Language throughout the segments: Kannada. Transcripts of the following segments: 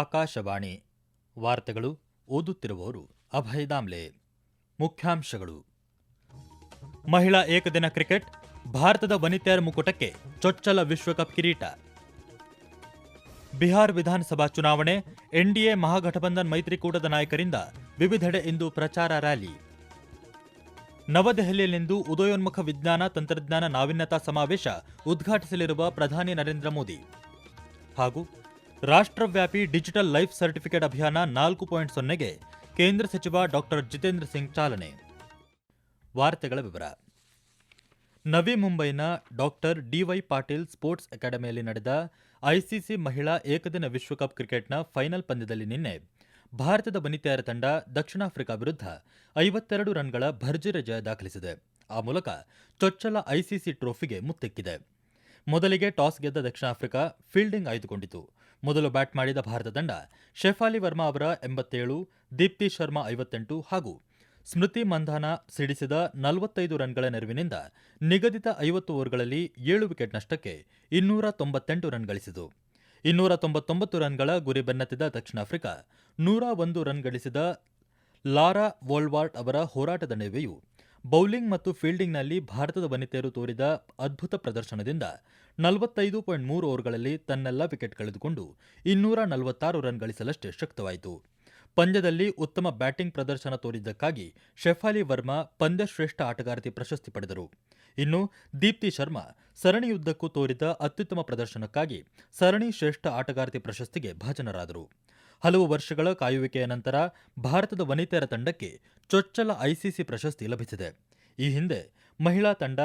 ಆಕಾಶವಾಣಿ ವಾರ್ತೆಗಳು ಓದುತ್ತಿರುವವರು ಅಭಯ ದಾಮ್ಲೆ. ಮುಖ್ಯಾಂಶಗಳು. ಮಹಿಳಾ ಏಕದಿನ ಕ್ರಿಕೆಟ್, ಭಾರತದ ವನಿತೆಯರ ಮುಕುಟಕ್ಕೆ ಚೊಚ್ಚಲ ವಿಶ್ವಕಪ್ ಕಿರೀಟ. ಬಿಹಾರ್ ವಿಧಾನಸಭಾ ಚುನಾವಣೆ ಎನ್ಡಿಎ ಮಹಾಗಠಬಂಧನ್ ಮೈತ್ರಿಕೂಟದ ನಾಯಕರಿಂದ ವಿವಿಧೆಡೆ ಇಂದು ಪ್ರಚಾರ ರ್ಯಾಲಿ. ನವದೆಹಲಿಯಲ್ಲಿಂದು ಉದಯೋನ್ಮುಖ ವಿಜ್ಞಾನ ತಂತ್ರಜ್ಞಾನ ನಾವೀನ್ಯತಾ ಸಮಾವೇಶ ಉದ್ಘಾಟಿಸಲಿರುವ ಪ್ರಧಾನಿ ನರೇಂದ್ರ ಮೋದಿ. ಹಾಗೂ ರಾಷ್ಟ್ರವ್ಯಾಪಿ ಡಿಜಿಟಲ್ ಲೈಫ್ ಸರ್ಟಿಫಿಕೇಟ್ ಅಭಿಯಾನ ನಾಲ್ಕು ಪಾಯಿಂಟ್ ಸೊನ್ನೆಗೆ ಕೇಂದ್ರ ಸಚಿವ ಡಾಕ್ಟರ್ ಜಿತೇಂದ್ರ ಸಿಂಗ್ ಚಾಲನೆ. ವಾರ್ತೆಗಳ ವಿವರ. ನವಿ ಮುಂಬೈನ ಡಾಕ್ಟರ್ ಡಿವೈ ಪಾಟೀಲ್ ಸ್ಪೋರ್ಟ್ಸ್ ಅಕಾಡೆಮಿಯಲ್ಲಿ ನಡೆದ ಐಸಿಸಿ ಮಹಿಳಾ ಏಕದಿನ ವಿಶ್ವಕಪ್ ಕ್ರಿಕೆಟ್ನ ಫೈನಲ್ ಪಂದ್ಯದಲ್ಲಿ ನಿನ್ನೆ ಭಾರತದ ವನಿತೆಯರ ತಂಡ ದಕ್ಷಿಣ ಆಫ್ರಿಕಾ ವಿರುದ್ಧ ಐವತ್ತೆರಡು ರನ್ಗಳ ಭರ್ಜರಿ ಜಯ ದಾಖಲಿಸಿದೆ. ಆ ಮೂಲಕ ಚೊಚ್ಚಲ ಐಸಿಸಿ ಟ್ರೋಫಿಗೆ ಮುತ್ತಿಕ್ಕಿದೆ. ಮೊದಲಿಗೆ ಟಾಸ್ ಗೆದ್ದ ದಕ್ಷಿಣ ಆಫ್ರಿಕಾ ಫೀಲ್ಡಿಂಗ್ ಆಯ್ದುಕೊಂಡಿತು. ಮೊದಲು ಬ್ಯಾಟ್ ಮಾಡಿದ ಭಾರತ ತಂಡ ಶೆಫಾಲಿ ವರ್ಮಾ ಅವರ ಎಂಬತ್ತೇಳು, ದೀಪ್ತಿ ಶರ್ಮಾ ಐವತ್ತೆಂಟು ಹಾಗೂ ಸ್ಮೃತಿ ಮಂಧಾನ ಸಿಡಿಸಿದ ನಲವತ್ತೈದು ರನ್ಗಳ ನೆರವಿನಿಂದ ನಿಗದಿತ ಐವತ್ತು ಓವರ್ಗಳಲ್ಲಿ ಏಳು ವಿಕೆಟ್ ನಷ್ಟಕ್ಕೆ ಇನ್ನೂರ ತೊಂಬತ್ತೆಂಟು ರನ್ ಗಳಿಸಿತು. ಇನ್ನೂರ ತೊಂಬತ್ತೊಂಬತ್ತು ರನ್ಗಳ ಗುರಿ ಬೆನ್ನತ್ತಿದ ದಕ್ಷಿಣ ಆಫ್ರಿಕಾ ನೂರ ಒಂದು ರನ್ ಗಳಿಸಿದ ಲಾರಾ ವೋಲ್ವಾರ್ಟ್ ಅವರ ಹೋರಾಟದ ನಡುವೆಯೂ ಬೌಲಿಂಗ್ ಮತ್ತು ಫೀಲ್ಡಿಂಗ್ನಲ್ಲಿ ಭಾರತದ ವನಿತೆಯರು ತೋರಿದ ಅದ್ಭುತ ಪ್ರದರ್ಶನದಿಂದ ನಲವತ್ತೈದು ಪಾಯಿಂಟ್ ಮೂರು ಓವರ್ಗಳಲ್ಲಿ ತನ್ನೆಲ್ಲ ವಿಕೆಟ್ ಕಳೆದುಕೊಂಡು ಇನ್ನೂರ ನಲವತ್ತಾರು ರನ್ ಗಳಿಸಲಷ್ಟೇ ಶಕ್ತವಾಯಿತು. ಪಂದ್ಯದಲ್ಲಿ ಉತ್ತಮ ಬ್ಯಾಟಿಂಗ್ ಪ್ರದರ್ಶನ ತೋರಿದ್ದಕ್ಕಾಗಿ ಶೆಫಾಲಿ ವರ್ಮಾ ಪಂದ್ಯಶ್ರೇಷ್ಠ ಆಟಗಾರತಿ ಪ್ರಶಸ್ತಿ ಪಡೆದರು. ಇನ್ನು ದೀಪ್ತಿ ಶರ್ಮಾ ಸರಣಿಯುದ್ದಕ್ಕೂ ತೋರಿದ ಅತ್ಯುತ್ತಮ ಪ್ರದರ್ಶನಕ್ಕಾಗಿ ಸರಣಿ ಶ್ರೇಷ್ಠ ಆಟಗಾರ್ತಿ ಪ್ರಶಸ್ತಿಗೆ ಭಾಜನರಾದರು. ಹಲವು ವರ್ಷಗಳ ಕಾಯುವಿಕೆಯ ನಂತರ ಭಾರತದ ವನಿತೆಯರ ತಂಡಕ್ಕೆ ಚೊಚ್ಚಲ ಐಸಿಸಿ ಪ್ರಶಸ್ತಿ ಲಭಿಸಿದೆ. ಈ ಹಿಂದೆ ಮಹಿಳಾ ತಂಡ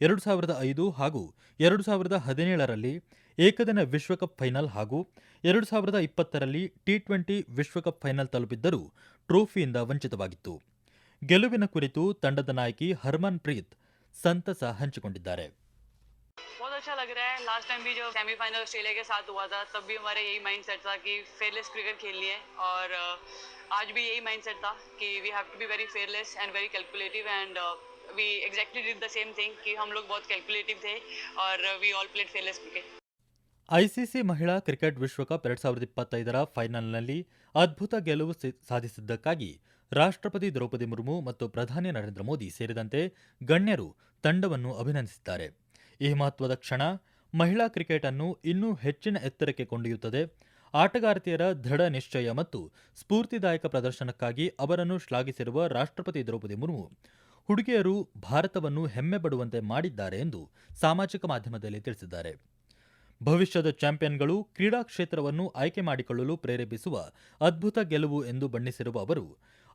ಎರಡು ಸಾವಿರದ ಐದು ಹಾಗೂ ಎರಡು ಸಾವಿರದ ಹದಿನೇಳರಲ್ಲಿ ಏಕದಿನ ವಿಶ್ವಕಪ್ ಫೈನಲ್ ಹಾಗೂ ಎರಡು ಸಾವಿರದ ಇಪ್ಪತ್ತರಲ್ಲಿ ಟಿ ಟ್ವೆಂಟಿ ವಿಶ್ವಕಪ್ ಫೈನಲ್ ತಲುಪಿದ್ದರೂ ಟ್ರೋಫಿಯಿಂದ ವಂಚಿತವಾಗಿತ್ತು. ಗೆಲುವಿನ ಕುರಿತು ತಂಡದ ನಾಯಕಿ ಹರ್ಮನ್ ಪ್ರೀತ್ ಸಂತಸ ಹಂಚಿಕೊಂಡಿದ್ದಾರೆ. बहुत अच्छा लग रहा है लास्ट टाइम भी जो सेमीफाइनल ऑस्ट्रेलिया के साथ हुआ था तब भी हमारा यही माइंड सेट था कि फेयरलेस क्रिकेट खेलनी है और अ, आज भी यही माइंड सेट था कि we have to be very fearless and very calculative and we exactly did the same thing कि हम लोग बहुत कैलकुलेटिव थे और we all played fearless cricket ICC ಮಹಿಳಾ ಕ್ರಿಕೆಟ್ ವಿಶ್ವಕಪ್ ಎರಡ್ ಸಾವಿರದ ಇಪ್ಪತ್ತೈದರ ಫೈನಲ್ನಲ್ಲಿ ಅದ್ಭುತ ಗೆಲುವು ಸಿ- ಸಾಧಿಸಿದ್ದಕ್ಕಾಗಿ ರಾಷ್ಟ್ರಪತಿ ದ್ರೌಪದಿ ಮುರ್ಮು ಮತ್ತು ಪ್ರಧಾನಿ ನರೇಂದ್ರ ಮೋದಿ ಸೇರಿದಂತೆ ಗಣ್ಯರು ತಂಡವನ್ನು ಅಭಿನಂದಿಸಿದ್ದಾರೆ ಈ ಮಹತ್ವದ ಕ್ಷಣ ಮಹಿಳಾ ಕ್ರಿಕೆಟ್ ಅನ್ನು ಇನ್ನೂ ಹೆಚ್ಚಿನ ಎತ್ತರಕ್ಕೆ ಕೊಂಡೊಯ್ಯುತ್ತದೆ. ಆಟಗಾರ್ತಿಯರ ದೃಢ ನಿಶ್ಚಯ ಮತ್ತು ಸ್ಫೂರ್ತಿದಾಯಕ ಪ್ರದರ್ಶನಕ್ಕಾಗಿ ಅವರನ್ನು ಶ್ಲಾಘಿಸಿರುವ ರಾಷ್ಟ್ರಪತಿ ದ್ರೌಪದಿ ಮುರ್ಮು, ಹುಡುಗಿಯರು ಭಾರತವನ್ನು ಹೆಮ್ಮೆ ಪಡುವಂತೆ ಮಾಡಿದ್ದಾರೆ ಎಂದು ಸಾಮಾಜಿಕ ಮಾಧ್ಯಮದಲ್ಲಿ ತಿಳಿಸಿದ್ದಾರೆ. ಭವಿಷ್ಯದ ಚಾಂಪಿಯನ್ಗಳು ಕ್ರೀಡಾ ಕ್ಷೇತ್ರವನ್ನು ಆಯ್ಕೆ ಮಾಡಿಕೊಳ್ಳಲು ಪ್ರೇರೇಪಿಸುವ ಅದ್ಭುತ ಗೆಲುವು ಎಂದು ಬಣ್ಣಿಸಿರುವ ಅವರು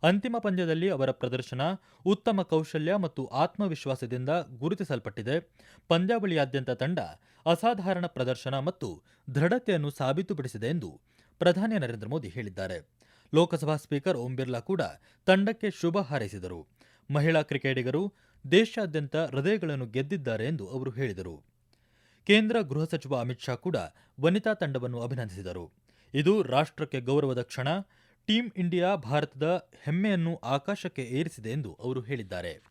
ಅಂತಿಮ ಪಂದ್ಯದಲ್ಲಿ ಅವರ ಪ್ರದರ್ಶನ ಉತ್ತಮ ಕೌಶಲ್ಯ ಮತ್ತು ಆತ್ಮವಿಶ್ವಾಸದಿಂದ ಗುರುತಿಸಲ್ಪಟ್ಟಿದೆ. ಪಂದ್ಯಾವಳಿಯಾದ್ಯಂತ ತಂಡ ಅಸಾಧಾರಣ ಪ್ರದರ್ಶನ ಮತ್ತು ದೃಢತೆಯನ್ನು ಸಾಬೀತುಪಡಿಸಿದೆ ಎಂದು ಪ್ರಧಾನಿ ನರೇಂದ್ರ ಮೋದಿ ಹೇಳಿದ್ದಾರೆ. ಲೋಕಸಭಾ ಸ್ಪೀಕರ್ ಓಂ ಬಿರ್ಲಾ ಕೂಡ ತಂಡಕ್ಕೆ ಶುಭ ಹಾರೈಸಿದರು. ಮಹಿಳಾ ಕ್ರಿಕೆಟಿಗರು ದೇಶಾದ್ಯಂತ ಹೃದಯಗಳನ್ನು ಗೆದ್ದಿದ್ದಾರೆ ಎಂದು ಅವರು ಹೇಳಿದರು. ಕೇಂದ್ರ ಗೃಹ ಸಚಿವ ಅಮಿತ್ ಶಾ ಕೂಡ ವನಿತಾ ತಂಡವನ್ನು ಅಭಿನಂದಿಸಿದರು. ಇದು ರಾಷ್ಟ್ರಕ್ಕೆ ಗೌರವದ ಕ್ಷಣ. ಟೀಂ ಇಂಡಿಯಾ ಭಾರತದ ಹೆಮ್ಮೆಯನ್ನು ಆಕಾಶಕ್ಕೆ ಏರಿಸಿದೆ ಎಂದು ಅವರು ಹೇಳಿದ್ದಾರೆ.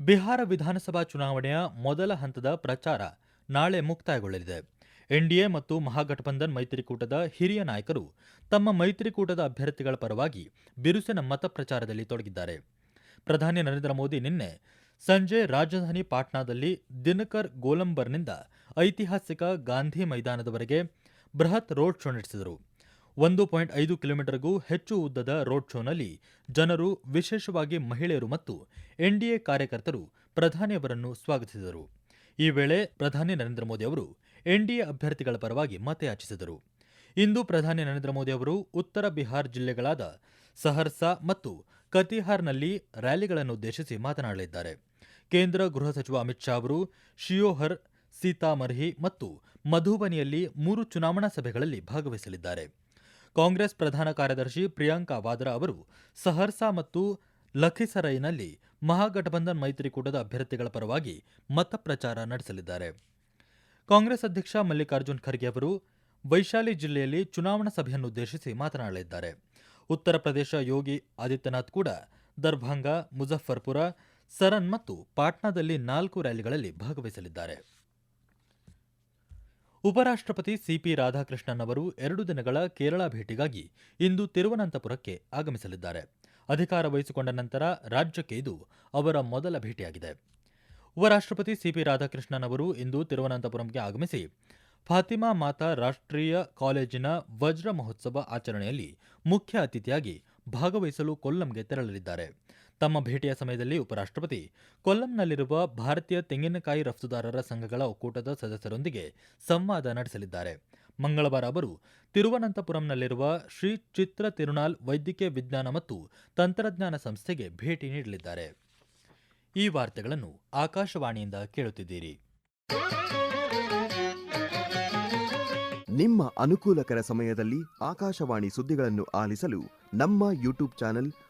ಬಿಹಾರ ವಿಧಾನಸಭಾ ಚುನಾವಣೆಯ ಮೊದಲ ಹಂತದ ಪ್ರಚಾರ ನಾಳೆ ಮುಕ್ತಾಯಗೊಳ್ಳಲಿದೆ. ಎನ್ಡಿಎ ಮತ್ತು ಮಹಾಗಠಬಂಧನ್ ಮೈತ್ರಿಕೂಟದ ಹಿರಿಯ ನಾಯಕರು ತಮ್ಮ ಮೈತ್ರಿಕೂಟದ ಅಭ್ಯರ್ಥಿಗಳ ಪರವಾಗಿ ಬಿರುಸಿನ ಮತ ಪ್ರಚಾರದಲ್ಲಿ ತೊಡಗಿದ್ದಾರೆ. ಪ್ರಧಾನಿ ನರೇಂದ್ರ ಮೋದಿ ನಿನ್ನೆ ಸಂಜೆ ರಾಜಧಾನಿ ಪಾಟ್ನಾದಲ್ಲಿ ದಿನಕರ್ ಗೋಲಂಬರ್ನಿಂದ ಐತಿಹಾಸಿಕ ಗಾಂಧಿ ಮೈದಾನದವರೆಗೆ ಬೃಹತ್ ರೋಡ್ ಶೋ ನಡೆಸಿದರು. ಒಂದು ಪಾಯಿಂಟ್ ಐದು ಕಿಲೋಮೀಟರ್ಗೂ ಹೆಚ್ಚು ಉದ್ದದ ರೋಡ್ ಶೋನಲ್ಲಿ ಜನರು, ವಿಶೇಷವಾಗಿ ಮಹಿಳೆಯರು ಮತ್ತು ಎನ್ಡಿಎ ಕಾರ್ಯಕರ್ತರು ಪ್ರಧಾನಿಯವರನ್ನು ಸ್ವಾಗತಿಸಿದರು. ಈ ವೇಳೆ ಪ್ರಧಾನಿ ನರೇಂದ್ರ ಮೋದಿ ಅವರು ಎನ್ಡಿಎ ಅಭ್ಯರ್ಥಿಗಳ ಪರವಾಗಿ ಮತಯಾಚಿಸಿದರು. ಇಂದು ಪ್ರಧಾನಿ ನರೇಂದ್ರ ಮೋದಿ ಅವರು ಉತ್ತರ ಬಿಹಾರ್ ಜಿಲ್ಲೆಗಳಾದ ಸಹರ್ಸಾ ಮತ್ತು ಕತಿಹಾರ್ನಲ್ಲಿ ರ್ಯಾಲಿಗಳನ್ನುದ್ದೇಶಿಸಿ ಮಾತನಾಡಲಿದ್ದಾರೆ. ಕೇಂದ್ರ ಗೃಹ ಸಚಿವ ಅಮಿತ್ ಶಾ ಅವರು ಶಿಯೋಹರ್, ಸೀತಾಮರ್ಹಿ ಮತ್ತು ಮಧುಬನಿಯಲ್ಲಿ ಮೂರು ಚುನಾವಣಾ ಸಭೆಗಳಲ್ಲಿ ಭಾಗವಹಿಸಲಿದ್ದಾರೆ. ಕಾಂಗ್ರೆಸ್ ಪ್ರಧಾನ ಕಾರ್ಯದರ್ಶಿ ಪ್ರಿಯಾಂಕಾ ವಾದ್ರಾ ಅವರು ಸಹರ್ಸಾ ಮತ್ತು ಲಖಿಸರೈನಲ್ಲಿ ಮಹಾಗಠಬಂಧನ್ ಮೈತ್ರಿಕೂಟದ ಅಭ್ಯರ್ಥಿಗಳ ಪರವಾಗಿ ಮತ ಪ್ರಚಾರ ನಡೆಸಲಿದ್ದಾರೆ. ಕಾಂಗ್ರೆಸ್ ಅಧ್ಯಕ್ಷ ಮಲ್ಲಿಕಾರ್ಜುನ್ ಖರ್ಗೆ ಅವರು ವೈಶಾಲಿ ಜಿಲ್ಲೆಯಲ್ಲಿ ಚುನಾವಣಾ ಸಭೆಯನ್ನುದ್ದೇಶಿಸಿ ಮಾತನಾಡಲಿದ್ದಾರೆ. ಉತ್ತರ ಪ್ರದೇಶ ಯೋಗಿ ಆದಿತ್ಯನಾಥ್ ಕೂಡ ದರ್ಭಂಗ ಮುಜಫರ್ಪುರ ಸರನ್ ಮತ್ತು ಪಾಟ್ನಾದಲ್ಲಿ ನಾಲ್ಕು ರ್ಯಾಲಿಗಳಲ್ಲಿ ಭಾಗವಹಿಸಲಿದ್ದಾರೆ. ಉಪರಾಷ್ಟ್ರಪತಿ ಸಿಪಿ ರಾಧಾಕೃಷ್ಣನ್ ಅವರು ಎರಡು ದಿನಗಳ ಕೇರಳ ಭೇಟಿಗಾಗಿ ಇಂದು ತಿರುವನಂತಪುರಕ್ಕೆ ಆಗಮಿಸಲಿದ್ದಾರೆ. ಅಧಿಕಾರ ವಹಿಸಿಕೊಂಡ ನಂತರ ರಾಜ್ಯಕ್ಕೆ ಇದು ಅವರ ಮೊದಲ ಭೇಟಿಯಾಗಿದೆ. ಉಪರಾಷ್ಟ್ರಪತಿ ಸಿಪಿ ರಾಧಾಕೃಷ್ಣನ್ ಅವರು ಇಂದು ತಿರುವನಂತಪುರಂಗೆ ಆಗಮಿಸಿ ಫಾತಿಮಾ ಮಾತಾ ರಾಷ್ಟ್ರೀಯ ಕಾಲೇಜಿನ ವಜ್ರ ಮಹೋತ್ಸವ ಆಚರಣೆಯಲ್ಲಿ ಮುಖ್ಯ ಅತಿಥಿಯಾಗಿ ಭಾಗವಹಿಸಲು ಕೊಲ್ಲಂಗೆ ತೆರಳಲಿದ್ದಾರೆ. ತಮ್ಮ ಭೇಟಿಯ ಸಮಯದಲ್ಲಿ ಉಪರಾಷ್ಟ್ರಪತಿ ಕೊಲ್ಲಂನಲ್ಲಿರುವ ಭಾರತೀಯ ತೆಂಗಿನಕಾಯಿ ರಫ್ತುದಾರರ ಸಂಘಗಳ ಒಕ್ಕೂಟದ ಸದಸ್ಯರೊಂದಿಗೆ ಸಂವಾದ ನಡೆಸಲಿದ್ದಾರೆ. ಮಂಗಳವಾರ ಅವರು ತಿರುವನಂತಪುರಂನಲ್ಲಿರುವ ಶ್ರೀ ಚಿತ್ರ ತಿರುನಾಲ್ ವೈದ್ಯಕೀಯ ವಿಜ್ಞಾನ ಮತ್ತು ತಂತ್ರಜ್ಞಾನ ಸಂಸ್ಥೆಗೆ ಭೇಟಿ ನೀಡಲಿದ್ದಾರೆ. ಈ ವಾರ್ತೆಗಳನ್ನು ಆಕಾಶವಾಣಿಯಿಂದ ಕೇಳುತ್ತಿದ್ದೀರಿ. ನಿಮ್ಮ ಅನುಕೂಲಕರ ಸಮಯದಲ್ಲಿ ಆಕಾಶವಾಣಿ ಸುದ್ದಿಗಳನ್ನು ಆಲಿಸಲು ನಮ್ಮ ಯೂಟ್ಯೂಬ್ ಚಾನೆಲ್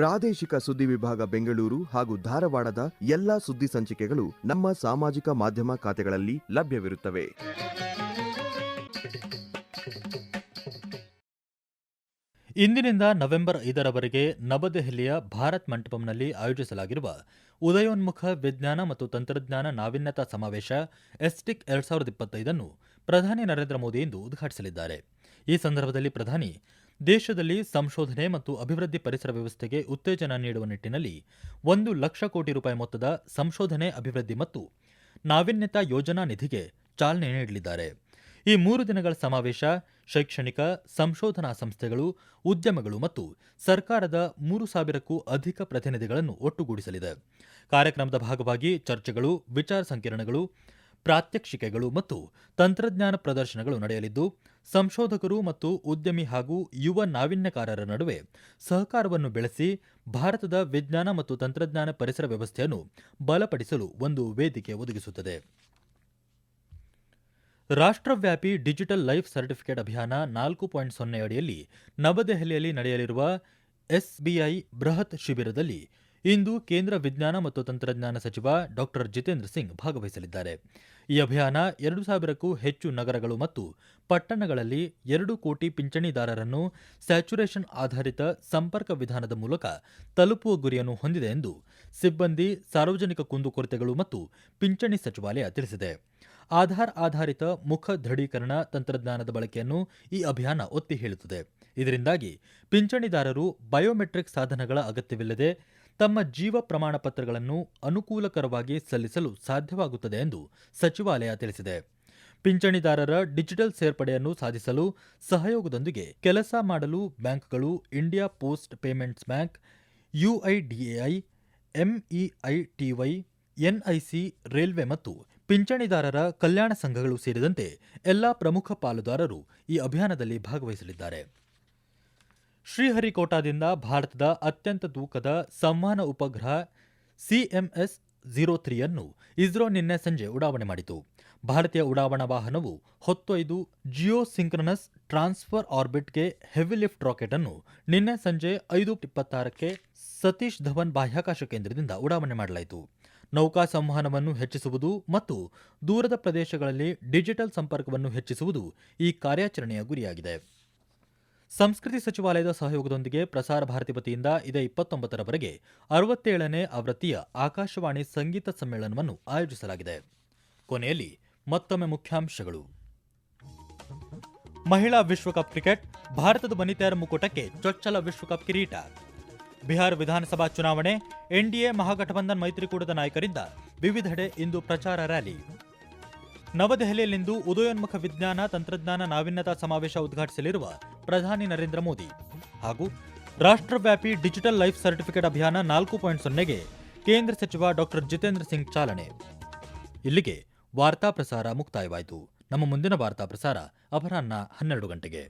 ಪ್ರಾದೇಶಿಕ ಸುದ್ದಿ ವಿಭಾಗ ಬೆಂಗಳೂರು ಹಾಗೂ ಧಾರವಾಡದ ಎಲ್ಲಾ ಸುದ್ದಿ ಸಂಚಿಕೆಗಳು ನಮ್ಮ ಸಾಮಾಜಿಕ ಮಾಧ್ಯಮ ಖಾತೆಗಳಲ್ಲಿ ಲಭ್ಯವಿರುತ್ತವೆ. ಇಂದಿನಿಂದ ನವೆಂಬರ್ ಐದರವರೆಗೆ ನವದೆಹಲಿಯ ಭಾರತ್ ಮಂಟಪಂನಲ್ಲಿ ಆಯೋಜಿಸಲಾಗಿರುವ ಉದಯೋನ್ಮುಖ ವಿಜ್ಞಾನ ಮತ್ತು ತಂತ್ರಜ್ಞಾನ ನಾವೀನ್ಯತಾ ಸಮಾವೇಶ ಎಸ್ಟಿಕ್ ಎರಡ್ ಸಾವಿರದ ಇಪ್ಪತ್ತೈದನ್ನು ಪ್ರಧಾನಿ ನರೇಂದ್ರ ಮೋದಿ ಇಂದು ಉದ್ಘಾಟಿಸಲಿದ್ದಾರೆ. ಈ ಸಂದರ್ಭದಲ್ಲಿ ಪ್ರಧಾನಿ ದೇಶದಲ್ಲಿ ಸಂಶೋಧನೆ ಮತ್ತು ಅಭಿವೃದ್ಧಿ ಪರಿಸರ ವ್ಯವಸ್ಥೆಗೆ ಉತ್ತೇಜನ ನೀಡುವ ನಿಟ್ಟಿನಲ್ಲಿ ಒಂದು ಲಕ್ಷ ಕೋಟಿ ರೂಪಾಯಿ ಮೊತ್ತದ ಸಂಶೋಧನೆ, ಅಭಿವೃದ್ಧಿ ಮತ್ತು ನಾವೀನ್ಯತಾ ಯೋಜನಾ ನಿಧಿಗೆ ಚಾಲನೆ ನೀಡಲಿದ್ದಾರೆ. ಈ ಮೂರು ದಿನಗಳ ಸಮಾವೇಶ ಶೈಕ್ಷಣಿಕ, ಸಂಶೋಧನಾ ಸಂಸ್ಥೆಗಳು, ಉದ್ಯಮಗಳು ಮತ್ತು ಸರ್ಕಾರದ ಮೂರು ಸಾವಿರಕ್ಕೂ ಅಧಿಕ ಪ್ರತಿನಿಧಿಗಳನ್ನು ಒಟ್ಟುಗೂಡಿಸಲಿದೆ. ಕಾರ್ಯಕ್ರಮದ ಭಾಗವಾಗಿ ಚರ್ಚೆಗಳು, ವಿಚಾರ ಸಂಕಿರಣಗಳು ಪ್ರಾತ್ಯಕ್ಷಿಕೆಗಳು ಮತ್ತು ತಂತ್ರಜ್ಞಾನ ಪ್ರದರ್ಶನಗಳು ನಡೆಯಲಿದ್ದು, ಸಂಶೋಧಕರು ಮತ್ತು ಉದ್ಯಮಿ ಹಾಗೂ ಯುವ ನಾವೀನ್ಯಕಾರರ ನಡುವೆ ಸಹಕಾರವನ್ನು ಬೆಳೆಸಿ ಭಾರತದ ವಿಜ್ಞಾನ ಮತ್ತು ತಂತ್ರಜ್ಞಾನ ಪರಿಸರ ವ್ಯವಸ್ಥೆಯನ್ನು ಬಲಪಡಿಸಲು ಒಂದು ವೇದಿಕೆ ಒದಗಿಸುತ್ತದೆ. ರಾಷ್ಟ್ರವ್ಯಾಪಿ ಡಿಜಿಟಲ್ ಲೈಫ್ ಸರ್ಟಿಫಿಕೇಟ್ ಅಭಿಯಾನ ನಾಲ್ಕು ಪಾಯಿಂಟ್ ಸೊನ್ನೆ ಅಡಿಯಲ್ಲಿ ನವದೆಹಲಿಯಲ್ಲಿ ನಡೆಯಲಿರುವ ಎಸ್ಬಿಐ ಬೃಹತ್ ಶಿಬಿರದಲ್ಲಿ ಇಂದು ಕೇಂದ್ರ ವಿಜ್ಞಾನ ಮತ್ತು ತಂತ್ರಜ್ಞಾನ ಸಚಿವ ಡಾಕ್ಟರ್ ಜಿತೇಂದ್ರ ಸಿಂಗ್ ಭಾಗವಹಿಸಲಿದ್ದಾರೆ. ಈ ಅಭಿಯಾನ ಎರಡು ಸಾವಿರಕ್ಕೂ ಹೆಚ್ಚು ನಗರಗಳು ಮತ್ತು ಪಟ್ಟಣಗಳಲ್ಲಿ ಎರಡು ಕೋಟಿ ಪಿಂಚಣಿದಾರರನ್ನು ಸ್ಯಾಚುರೇಷನ್ ಆಧಾರಿತ ಸಂಪರ್ಕ ವಿಧಾನದ ಮೂಲಕ ತಲುಪುವ ಗುರಿಯನ್ನು ಹೊಂದಿದೆ ಎಂದು ಸಿಬ್ಬಂದಿ, ಸಾರ್ವಜನಿಕ ಕುಂದುಕೊರತೆಗಳು ಮತ್ತು ಪಿಂಚಣಿ ಸಚಿವಾಲಯ ತಿಳಿಸಿದೆ. ಆಧಾರ್ ಆಧಾರಿತ ಮುಖ ದೃಢೀಕರಣ ತಂತ್ರಜ್ಞಾನದ ಬಳಕೆಯನ್ನು ಈ ಅಭಿಯಾನ ಒತ್ತಿ ಹೇಳುತ್ತದೆ. ಇದರಿಂದಾಗಿ ಪಿಂಚಣಿದಾರರು ಬಯೋಮೆಟ್ರಿಕ್ ಸಾಧನಗಳ ಅಗತ್ಯವಿಲ್ಲದೆ ತಮ್ಮ ಜೀವ ಪ್ರಮಾಣ ಪತ್ರಗಳನ್ನು ಅನುಕೂಲಕರವಾಗಿ ಸಲ್ಲಿಸಲು ಸಾಧ್ಯವಾಗುತ್ತದೆ ಎಂದು ಸಚಿವಾಲಯ ತಿಳಿಸಿದೆ. ಪಿಂಚಣಿದಾರರ ಡಿಜಿಟಲ್ ಸೇರ್ಪಡೆಯನ್ನು ಸಾಧಿಸಲು ಸಹಯೋಗದೊಂದಿಗೆ ಕೆಲಸ ಮಾಡಲು ಬ್ಯಾಂಕ್ಗಳು India post payments bank, UIDAI, MeitY, NIC, railway ಮತ್ತು ಪಿಂಚಣಿದಾರರ ಕಲ್ಯಾಣ ಸಂಘಗಳು ಸೇರಿದಂತೆ ಎಲ್ಲಾ ಪ್ರಮುಖ ಪಾಲುದಾರರು ಈ ಅಭಿಯಾನದಲ್ಲಿ ಭಾಗವಹಿಸಲಿದ್ದಾರೆ. ಶ್ರೀಹರಿಕೋಟಾದಿಂದ ಭಾರತದ ಅತ್ಯಂತ ತೂಕದ ಸಂವಹನ ಉಪಗ್ರಹ ಸಿಎಂಎಸ್ ಝೀರೋ ತ್ರೀಯನ್ನು ಇಸ್ರೋ ನಿನ್ನೆ ಸಂಜೆ ಉಡಾವಣೆ ಮಾಡಿತು. ಭಾರತೀಯ ಉಡಾವಣಾ ವಾಹನವು ಹೊತ್ತೊಯ್ದು ಜಿಯೋ ಸಿಂಕ್ರನಸ್ ಟ್ರಾನ್ಸ್ಫರ್ ಆರ್ಬಿಟ್ಗೆ ಹೆವಿ ಲಿಫ್ಟ್ ರಾಕೆಟ್ ಅನ್ನು ನಿನ್ನೆ ಸಂಜೆ ಐದು ಇಪ್ಪತ್ತಾರಕ್ಕೆ ಸತೀಶ್ ಧವನ್ ಬಾಹ್ಯಾಕಾಶ ಕೇಂದ್ರದಿಂದ ಉಡಾವಣೆ ಮಾಡಲಾಯಿತು. ನೌಕಾ ಸಂವಹನವನ್ನು ಹೆಚ್ಚಿಸುವುದು ಮತ್ತು ದೂರದ ಪ್ರದೇಶಗಳಲ್ಲಿ ಡಿಜಿಟಲ್ ಸಂಪರ್ಕವನ್ನು ಹೆಚ್ಚಿಸುವುದು ಈ ಕಾರ್ಯಾಚರಣೆಯ ಗುರಿಯಾಗಿದೆ. ಸಂಸ್ಕೃತಿ ಸಚಿವಾಲಯದ ಸಹಯೋಗದೊಂದಿಗೆ ಪ್ರಸಾರ ಭಾರತಿ ವತಿಯಿಂದ ಇದೇ ಇಪ್ಪತ್ತೊಂಬತ್ತರವರೆಗೆ ಅರವತ್ತೇಳನೇ ಆವೃತ್ತಿಯ ಆಕಾಶವಾಣಿ ಸಂಗೀತ ಸಮ್ಮೇಳನವನ್ನು ಆಯೋಜಿಸಲಾಗಿದೆ. ಕೊನೆಯಲ್ಲಿ ಮತ್ತೊಮ್ಮೆ ಮುಖ್ಯಾಂಶಗಳು. ಮಹಿಳಾ ವಿಶ್ವಕಪ್ ಕ್ರಿಕೆಟ್, ಭಾರತದ ವನಿತೆಯರ ಮುಕುಟಕ್ಕೆ ಚೊಚ್ಚಲ ವಿಶ್ವಕಪ್ ಕಿರೀಟ. ಬಿಹಾರ ವಿಧಾನಸಭಾ ಚುನಾವಣೆ ಎನ್ಡಿಎ ಮಹಾಗಠಬಂಧನ್ ಮೈತ್ರಿಕೂಟದ ನಾಯಕರಿಂದ ವಿವಿಧೆಡೆ ಇಂದು ಪ್ರಚಾರ ರ್ಯಾಲಿ. ನವದೆಹಲಿಯಲ್ಲಿಂದು ಉದಯೋನ್ಮುಖ ವಿಜ್ಞಾನ ತಂತ್ರಜ್ಞಾನ ನಾವೀನ್ಯತಾ ಸಮಾವೇಶ ಉದ್ಘಾಟಿಸಲಿರುವ ಪ್ರಧಾನಿ ನರೇಂದ್ರ ಮೋದಿ ಹಾಗೂ ರಾಷ್ಟ್ರವ್ಯಾಪಿ ಡಿಜಿಟಲ್ ಲೈಫ್ ಸರ್ಟಿಫಿಕೇಟ್ ಅಭಿಯಾನ ನಾಲ್ಕು ಪಾಯಿಂಟ್ ಸೊನ್ನೆಗೆ ಕೇಂದ್ರ ಸಚಿವ ಡಾಕ್ಟರ್ ಜಿತೇಂದ್ರ ಸಿಂಗ್ ಚಾಲನೆ. ಇಲ್ಲಿಗೆ ವಾರ್ತಾ ಪ್ರಸಾರ ಮುಕ್ತಾಯವಾಯಿತು. ನಮ್ಮ ಮುಂದಿನ ವಾರ್ತಾ ಪ್ರಸಾರ ಅಪರಾಹ್ನ ಹನ್ನೆರಡು ಗಂಟೆಗೆ.